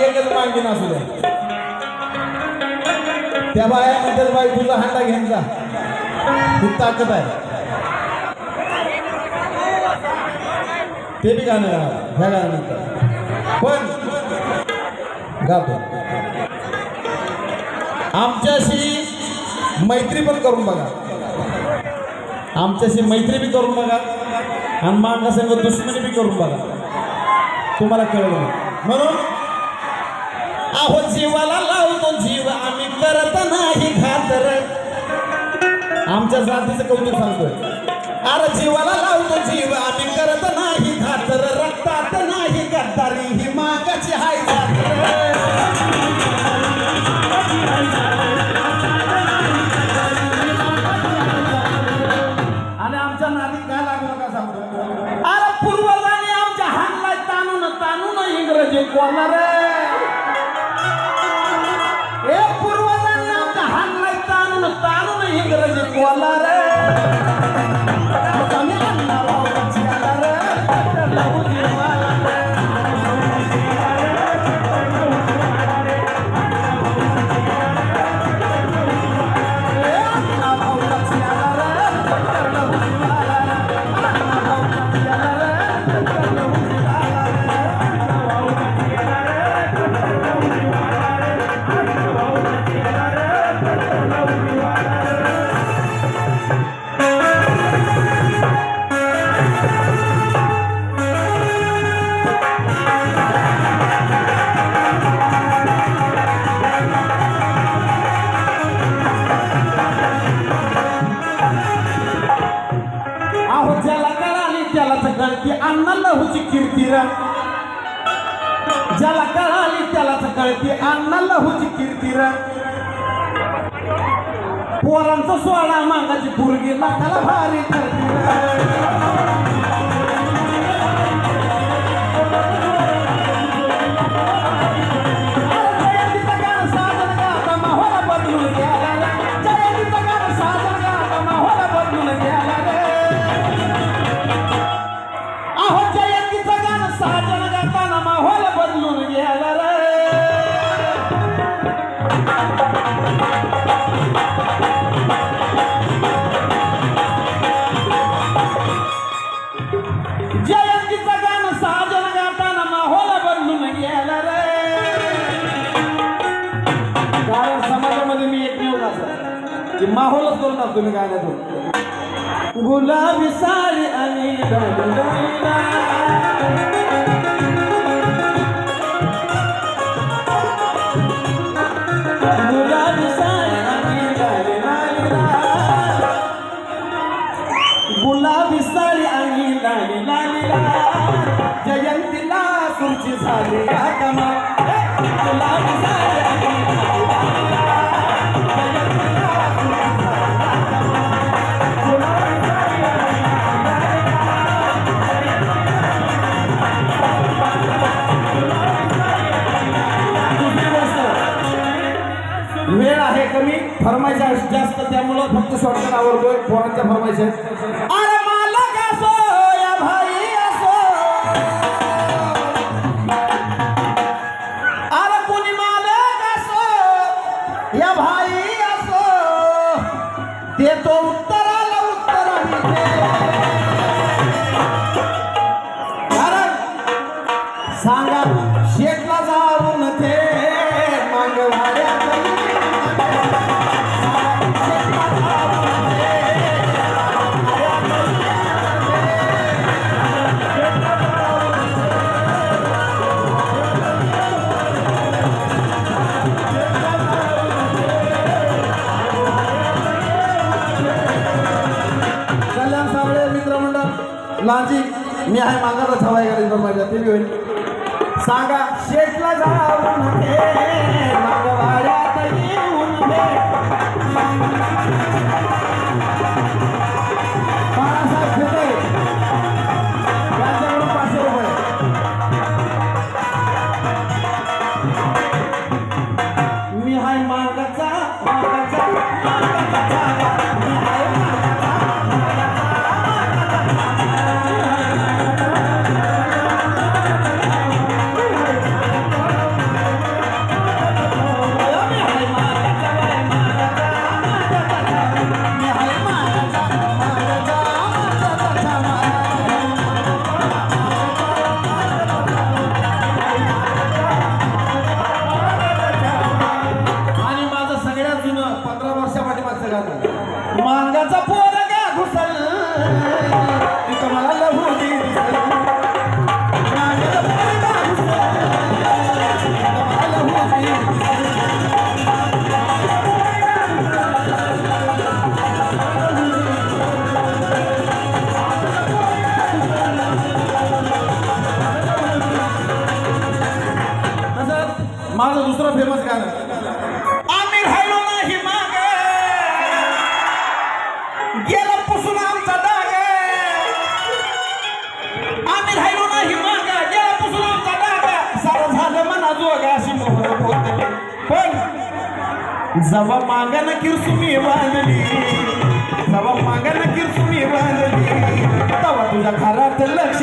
एकच मागीन असू द्या त्या बाया म्हणतात बाई तुझा हांडा घेऊन जा. खूप ताकद आहे. ते बी गाणं ह्या गाण्यानंतर. पण गातो. आमच्याशी मैत्री पण करून बघा. आमच्याशी मैत्री बी करून बघा. आणि मागासंग दुश्मनी बी करून बघा. तुम्हाला कळलं म्हणून अहो जीवाला लावतो जीव आम्ही करत नाही खातर. आमच्या जातीचं कौतुक सांगतोय. अरे जीवाला लावतो जीव आम्ही करत नाही खातर. अण्णांना अण्णा कीर्ती ज्याला कळाली त्याला तर कळती अण्णा लहूची कीर्ती रा. पोरांचा सोडा मागाची पुरगी लाखाला भारी ठरती हो, माहोलच करून टाकतो मी गाण्यातून. गुलाबी साडी आणि फरमायच्या जास्त त्यामुळं फक्त शॉर्टकट आवडतोय. पोरांच्या फरमायच्या आहेत. मालक असो या भाई असो. अरे कुणी असो या असो. देतो उत्तर. लांजी मी आहे मागाचा छवाय कार्यक्रम माझ्या ते बी होईल. सांगा शेटला जाऊन दे मागवाड्यात येऊन माझं दुसरं फेमस गाणं. आम्ही राहिलो नाही माग. गेलं पुसून आमचा डाग आम्ही राहिलो नाही माग. गेलं पुसून आमचा डाग सारं झालं मना जोगा अशी मोहर बोलते पण जवा मागाना किरसुमी बांधली. जवा मागाना किरसुमी बांधली. तवा तुझ्या घरात लक्ष